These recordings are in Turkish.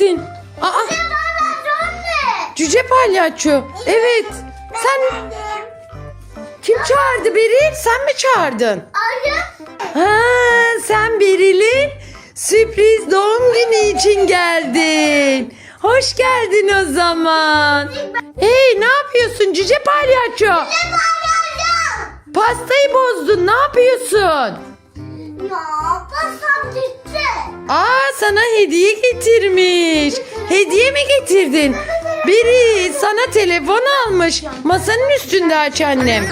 misin? Aa, cüce palyaço. Evet. Sen kim çağırdı Beril? Sen mi çağırdın? Ha, sen Beril'in sürpriz doğum günü için geldin. Hoş geldin o zaman. Hey ne yapıyorsun cüce palyaço? Pastayı bozdun ne yapıyorsun? Ya gitti. Aa sana hediye getirmiş. Hediye mi getirdin? Biri sana telefon almış. Masanın üstünde aç annem.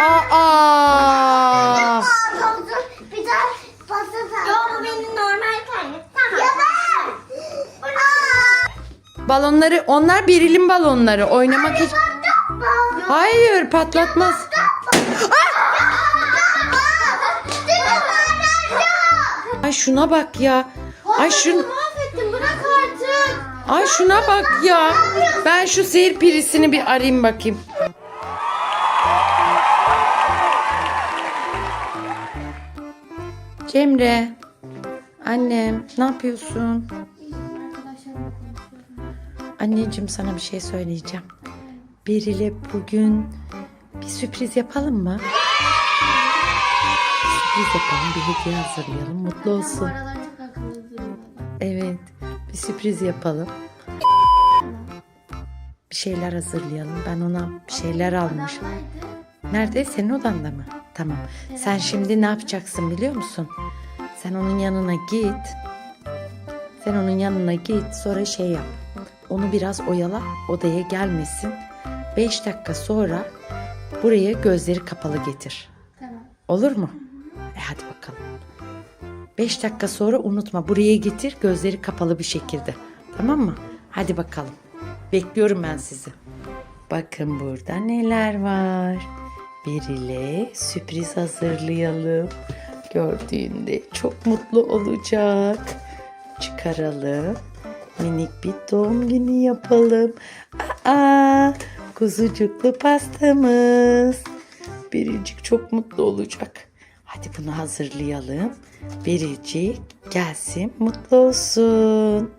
Aa. Aa. Balonları onlar Beril'in balonları oynamak için. Hayır patlatmaz. Ay şuna bak ya. Ay şun Mahvettin bırak artık. Ay şuna bak ya. Ben şu seyir pirisini bir arayayım bakayım. Cemre. Annem ne yapıyorsun? Anneciğim sana bir şey söyleyeceğim. Beril'e bugün bir sürpriz yapalım mı? Sürpriz yapalım, bir hediye hazırlayalım, mutlu olsun. Evet, bir sürpriz yapalım. Bir şeyler hazırlayalım. Ben ona bir şeyler almışım. Nerede? Senin odanda mı? Tamam. Sen şimdi ne yapacaksın biliyor musun? Sen onun yanına git. Sen onun yanına git. Sonra şey yap. Onu biraz oyala. Odaya gelmesin. 5 dakika sonra buraya gözleri kapalı getir. Tamam. Olur mu? E hadi bakalım. 5 dakika sonra unutma buraya getir gözleri kapalı bir şekilde. Tamam mı? Hadi bakalım. Bekliyorum ben sizi. Bakın burada neler var. Beril'e sürpriz hazırlayalım. Gördüğünde çok mutlu olacak. Çıkaralım. Minik bir doğum günü yapalım. Aa, kuzucuklu pastamız. Biricik çok mutlu olacak. Hadi bunu hazırlayalım. Biricik gelsin mutlu olsun.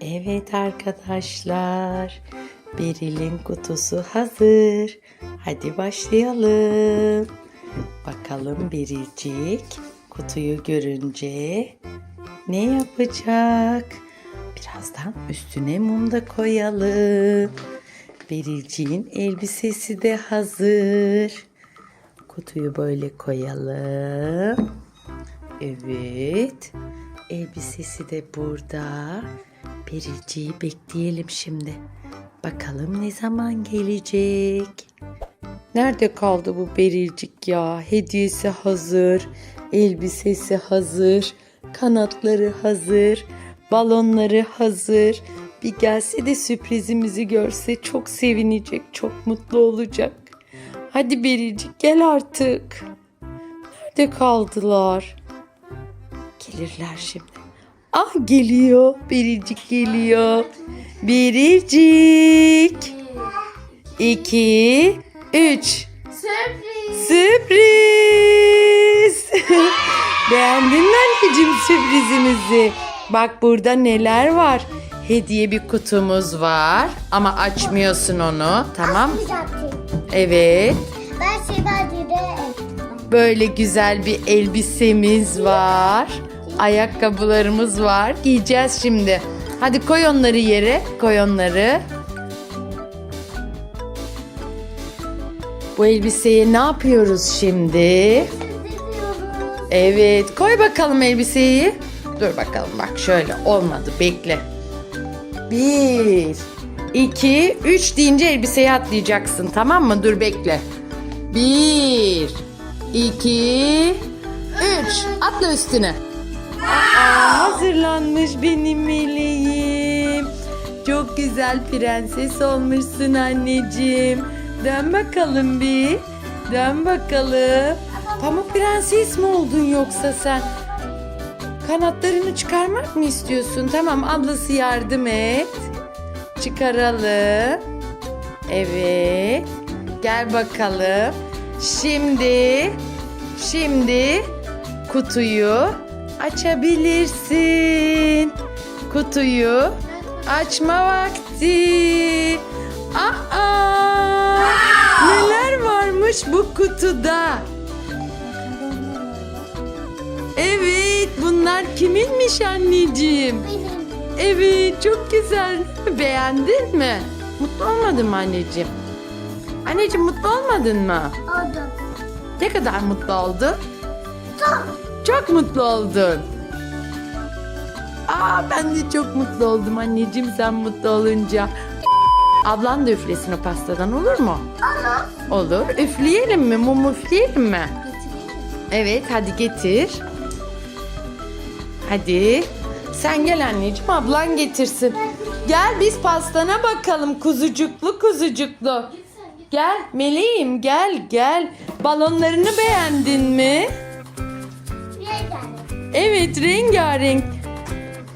Evet arkadaşlar. Beril'in kutusu hazır. Hadi başlayalım. Bakalım Biricik kutuyu görünce ne yapacak? Birazdan üstüne mum da koyalım. Berilciğin elbisesi de hazır. Kutuyu böyle koyalım. Evet. Elbisesi de burada. Berilciği bekleyelim şimdi. Bakalım ne zaman gelecek? Nerede kaldı bu Berilcik ya? Hediyesi hazır. Elbisesi hazır. Kanatları hazır. Balonları hazır. Bir gelse de sürprizimizi görse çok sevinecek, çok mutlu olacak. Hadi Bericik gel artık. Nerede kaldılar? Gelirler şimdi. Ah geliyor. Bericik geliyor. Bericik. İki, üç. Sürpriz. Sürpriz. Beğendin mi anneciğim sürprizimizi? Bak burada neler var. Hediye bir kutumuz var ama açmıyorsun onu. Tamam. Evet. Ben Şibadi'de Böyle güzel bir elbisemiz var. Ayakkabılarımız var. Giyeceğiz şimdi. Hadi koy onları yere. Koy onları. Bu elbiseye ne yapıyoruz şimdi? Evet, koy bakalım elbiseyi. Dur bakalım bak şöyle olmadı. Bekle. Bir, iki, üç deyince elbiseyi atlayacaksın tamam mı? Dur bekle. Bir, iki, üç. Atla üstüne. Aa, hazırlanmış benim meleğim. Çok güzel prenses olmuşsun anneciğim. Dön bakalım bir. Dön bakalım. Pamuk prenses mi oldun yoksa sen? Kanatlarını çıkarmak mı istiyorsun? Tamam ablası yardım et. Çıkaralım. Evet. Gel bakalım. Şimdi, şimdi kutuyu açabilirsin. Kutuyu açma vakti. Aa! Neler varmış bu kutuda? Evet, bunlar kiminmiş anneciğim? Benim. Evet, çok güzel. Beğendin mi? Mutlu olmadın mı anneciğim? Anneciğim mutlu olmadın mı? Oldu. Ne kadar mutlu oldun? Çok. Çok mutlu oldun. Aa ben de çok mutlu oldum anneciğim sen mutlu olunca. Ablan da üflesin o pastadan olur mu? Olur. Olur. Üfleyelim mi? Mum üfleyelim mi? Getireyim. Evet hadi getir. Hadi. Sen gel anneciğim ablan getirsin. Gel biz pastana bakalım kuzucuklu kuzucuklu. Gel meleğim gel gel. Balonlarını beğendin mi? Evet rengarenk.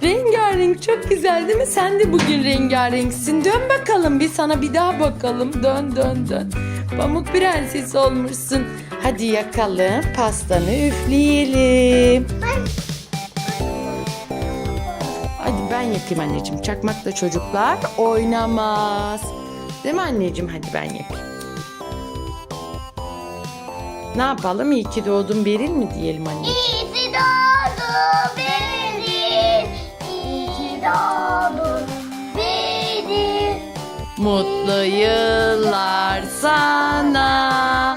Rengarenk çok güzel değil mi? Sen de bugün rengarenksin. Dön bakalım bir sana bir daha bakalım. Dön dön dön. Pamuk prenses olmuşsun. Hadi yakalım pastanı üfleyelim. Ben yakayım anneciğim. Çakmakla çocuklar oynamaz. Değil mi anneciğim? Hadi ben yakayım. Ne yapalım? İyi ki doğdun Beril mi diyelim anneciğim? İyi ki doğdun benim. İyi ki doğdun benim. Mutlu yıllar sana.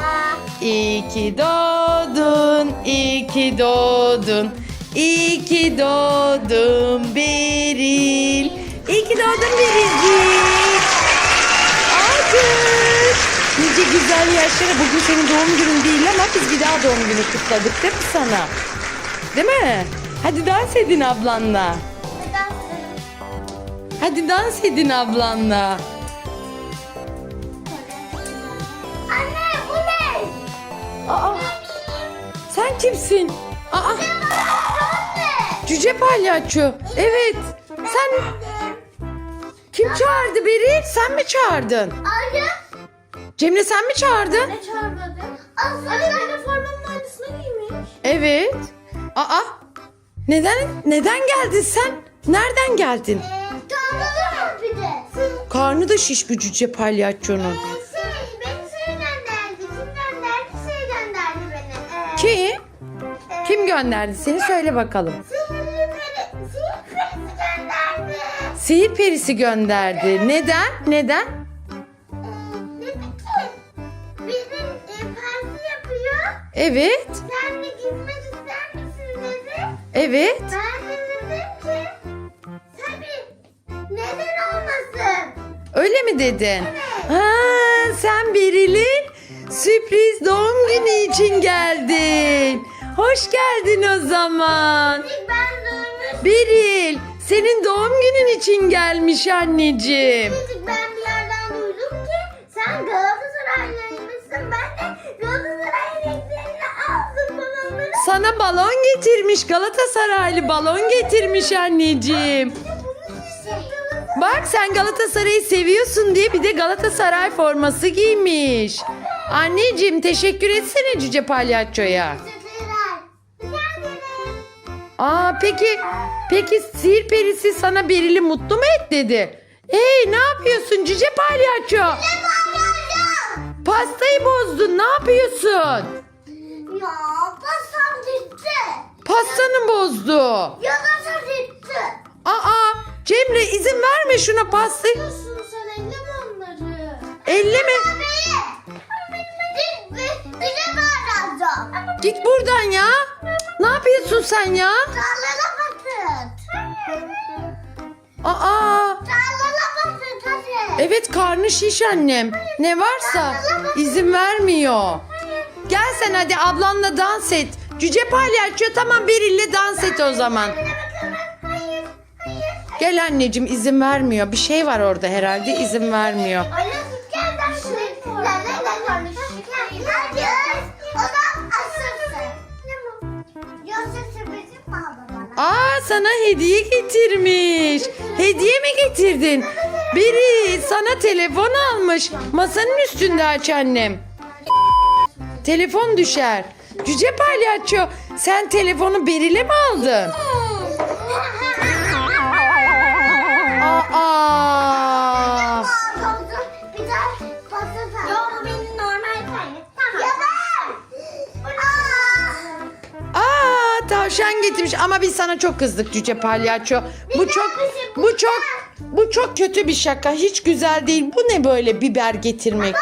İyi ki doğdun, iyi ki doğdun. İyi ki doğdun Beril. İyi ki doğdun Berilcik. Alkış. Nice güzel yaşlara. Bugün senin doğum günün değil ama biz bir daha doğum günü kutladık değil mi sana? Değil mi? Hadi dans edin ablanla. Hadi dans edin ablanla. Anne bu ne? Aa, sen kimsin? Aa, cüce palyaço. Evet. Sen kim çağırdı Beril? Sen mi çağırdın? Anne. Cemre sen mi çağırdın? Ne çağırmadı? Aslında benim formanın aynısını giymiş. Evet. Aa, neden neden geldin sen? Nereden geldin? Tanrılarım bir de. Karnı da şiş bu cüce palyaçonun. Şey, beni şey gönderdi. Kim gönderdi? Şey gönderdi beni. Ee, Kim? Gönderdi seni söyle bakalım. Sihirli peri, sihir perisi gönderdi. Sihir perisi gönderdi. Neden? Neden? Ee, dedi ki, bizim e, parti yapıyor. Evet. Sen de gitmek ister misin dedi. Evet. Ben de dedim ki, tabii neden olmasın? Öyle mi dedin? Ha, sen Beril'in sürpriz doğum günü için geldin. Hoş geldin o zaman. Ben duymuştum. Beril, senin doğum günün için gelmiş anneciğim. Ben bir yerden duydum ki sen Galatasaraylıymışsın. Ben de Galatasaray renklerini aldım balonları. Sana balon getirmiş, Galatasaraylı balon getirmiş anneciğim. Bak sen Galatasaray'ı seviyorsun diye bir de Galatasaray forması giymiş. Anneciğim teşekkür etsene Cüce Palyaço'ya. Aa peki peki sihir perisi sana Beril'i mutlu mu et dedi? Hey ne yapıyorsun cüce palyaço? Pastayı bozdun ne yapıyorsun? Ya pasam gitti. Pastanı bozdu. Ya da gitti. Aa Cemre izin verme şuna pastayı. Nasılsın sen elleme onları. Elleme. Bağıracağım. Git buradan ya. Ne yapıyorsun sen ya? Tarlala patlat. Aa Tarlala patlat hadi. evet karnı şiş annem. Ne varsa izin vermiyor. Gel sen hadi ablanla dans et. Cüce palyaço tamam Beril'le dans et o zaman. Gel anneciğim izin vermiyor. Bir şey var orada herhalde izin vermiyor. Anne Aa sana hediye getirmiş. Hediye mi getirdin? Biri sana telefon almış. Masanın üstünde aç annem. Telefon düşer. Cüce palyaço Sen telefonu Beril'e mi aldın? Aa! Tavşan getirmiş ama biz sana çok kızdık cüce palyaço. Bu çok bu çok bu çok kötü bir şaka. Hiç güzel değil. Bu ne böyle biber getirmek?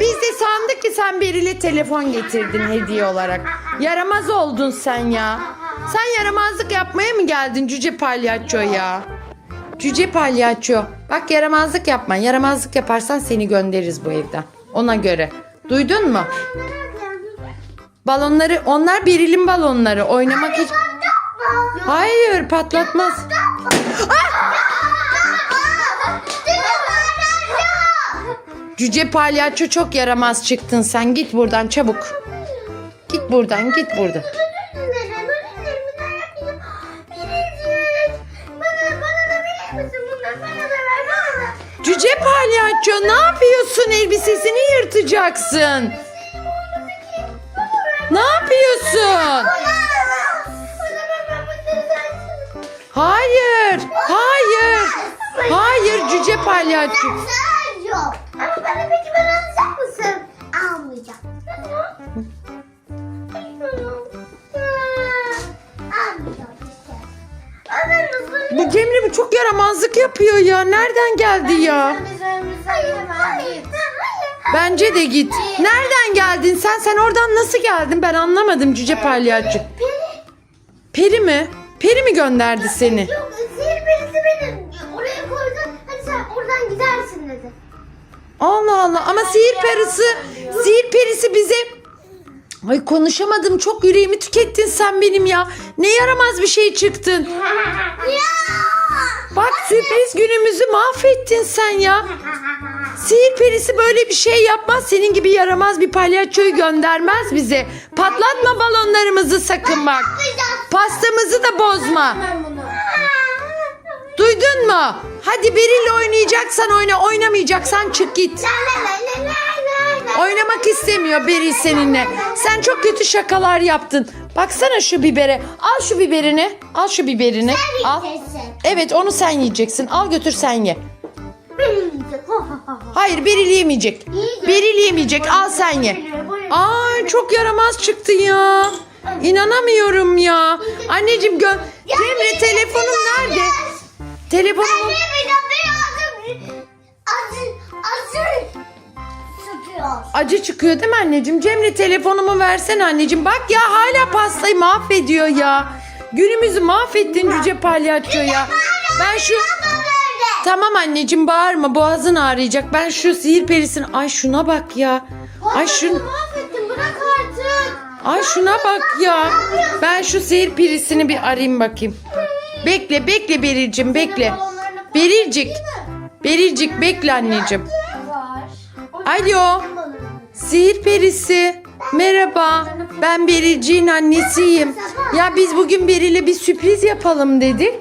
Biz de sandık ki sen Beril'e telefon getirdin hediye olarak. Yaramaz oldun sen ya. Sen yaramazlık yapmaya mı geldin cüce palyaço ya? Cüce palyaço. Bak yaramazlık yapma. Yaramazlık yaparsan seni göndeririz bu evden. Ona göre. Duydun mu? Balonları onlar Beril'in balonları. Oynamak için. Hayır patlatmaz. Cüce palyaço çok yaramaz çıktın sen. Git buradan çabuk. Git buradan git buradan. Cüce palyaço ne yapıyorsun? Elbisesini yırtacaksın. Ne yapıyorsun? Hayır. Hayır. Hayır cüce palyaço. Yok. Ama bana peki ben alacak mısın? Almayacağım. Bu Cemre bu çok yaramazlık yapıyor ya. Nereden geldi ya? Hayır, hayır. Bence de git. Nereden geldin sen? Sen oradan nasıl geldin? Ben anlamadım cüce palyaço. Peri. Mi? Peri mi gönderdi seni? Yok, sihir perisi beni oraya koydu. Hadi sen oradan gidersin dedi. Allah Allah ama sihir perisi sihir perisi bize Ay konuşamadım çok yüreğimi tükettin sen benim ya. Ne yaramaz bir şey çıktın. Bak sürpriz günümüzü mahvettin sen ya. Sihir perisi böyle bir şey yapmaz. Senin gibi yaramaz bir palyaçoyu göndermez bize. Patlatma balonlarımızı sakın bak. Pastamızı da bozma. Duydun mu? Hadi biriyle oynayacaksan oyna, oynamayacaksan çık git. Oynamak istemiyor Beril seninle. Sen çok kötü şakalar yaptın. Baksana şu bibere. Al şu biberini. Al şu biberini. Al. Evet onu sen yiyeceksin. Al götür sen ye. Hayır Beril yemeyecek. Yiyecek. Beril yemeyecek. Al sen ye. Ay çok yaramaz çıktı ya. İnanamıyorum ya. Anneciğim gö Cemre telefonum nerede? Telefonum acı çıkıyor değil mi anneciğim? Cemre telefonumu versene anneciğim. Bak ya hala pastayı mahvediyor ya. Günümüzü mahvettin cüce palyaço ya. Ben şu. Tamam anneciğim bağırma boğazın ağrıyacak. Ben şu sihir perisini ay şuna bak ya. Ay şun Mahvettin bırak artık. ay şuna bak ya. Ben şu sihir perisini bir arayayım bakayım. Bekle bekle Beril'cim bekle. Berilcik. Berilcik bekle anneciğim. Alo. Sihir perisi. Merhaba. Ben Berilciğin annesiyim. Ya biz bugün Beril'e bir sürpriz yapalım dedik.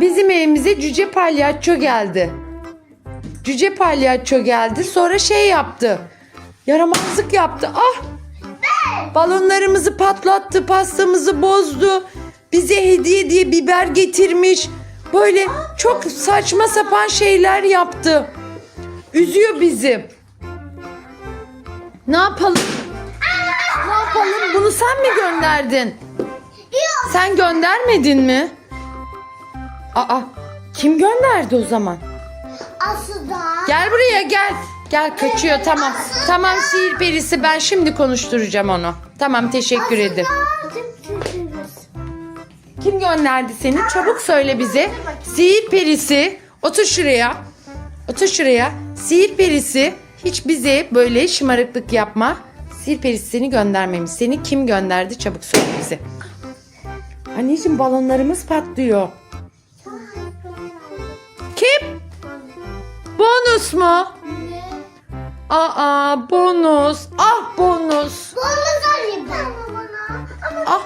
Bizim evimize cüce palyaço geldi. Cüce palyaço geldi. Sonra şey yaptı. Yaramazlık yaptı. Ah! Balonlarımızı patlattı, pastamızı bozdu. Bize hediye diye biber getirmiş. Böyle çok saçma sapan şeyler yaptı. Üzüyor bizi. Ne yapalım? Ne yapalım? Bunu sen mi gönderdin? Sen göndermedin mi? Aa, kim gönderdi o zaman? Aslında. Gel buraya gel. Gel kaçıyor tamam. Tamam sihir perisi ben şimdi konuşturacağım onu. Tamam teşekkür ederim. Kim gönderdi seni? Çabuk söyle bize. Sihir perisi. Otur şuraya. Otur şuraya. Sihir perisi hiç bize böyle şımarıklık yapma. Sihir perisi seni göndermemiş. Seni kim gönderdi? Çabuk söyle bize. Anneciğim balonlarımız patlıyor. Bonus mu? Aa bonus. Ah bonus. Bonus alayım ben. Bana. Ama Ah.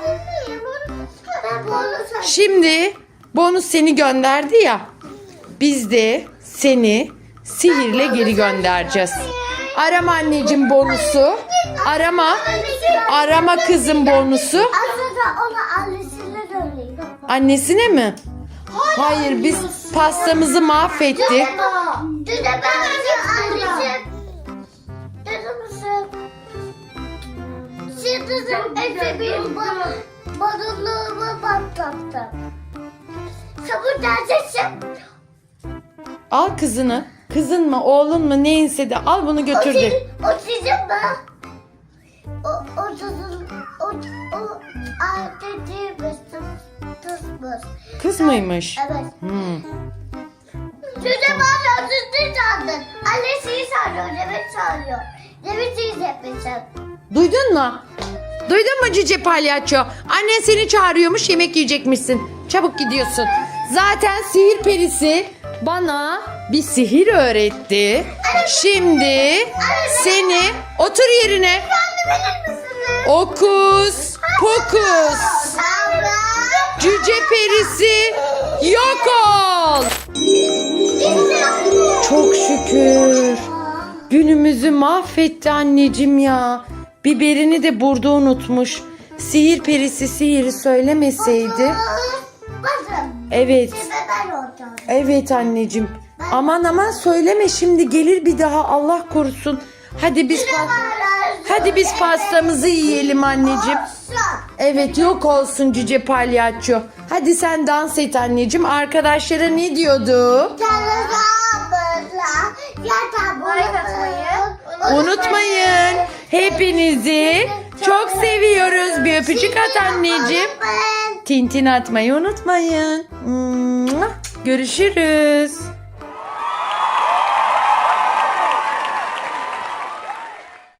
ben bonus alayım. Şimdi bonus seni gönderdi ya. Biz de seni sihirle geri göndereceğiz. Arama anneciğim bonusu. Arama. Arama kızım bonusu. Aslında. Annesine mi? Hayır biz pastamızı mahvettik. Dede ben anneciğim. Dede misin? Şimdi Efe bir balonluğumu patlattım. Sabun neredesin? Al kızını. Kızın mı oğlun mu neyse de al bunu götür de. O sizin mi? O, o sizin, o, o adetimiz, tısmız. Kız mıymış? Evet. Hmm. Dede bana sütü çaldın. Annesiyi çağırıyor, Demet çağırıyor. Demet'i izletmişsin. Duydun mu? Duydun mu cüce palyaço? Annen seni çağırıyormuş yemek yiyecekmişsin. Çabuk gidiyorsun. Zaten sihir perisi bana bir sihir öğretti. Şimdi seni otur yerine. Okus pokus. Cüce perisi yok ol. Çok şükür. Günümüzü mahvetti anneciğim ya. Biberini de burada unutmuş. Sihir perisi sihiri söylemeseydi. Evet. Evet anneciğim. Aman aman söyleme şimdi gelir bir daha Allah korusun. Hadi biz pa- Hadi biz pastamızı yiyelim anneciğim. Evet yok olsun cüce palyaço. Hadi sen dans et anneciğim. Arkadaşlara ne diyordu? Unutmayın. Hepinizi çok seviyoruz. Bir öpücük at anneciğim. Tintin atmayı unutmayın. Görüşürüz.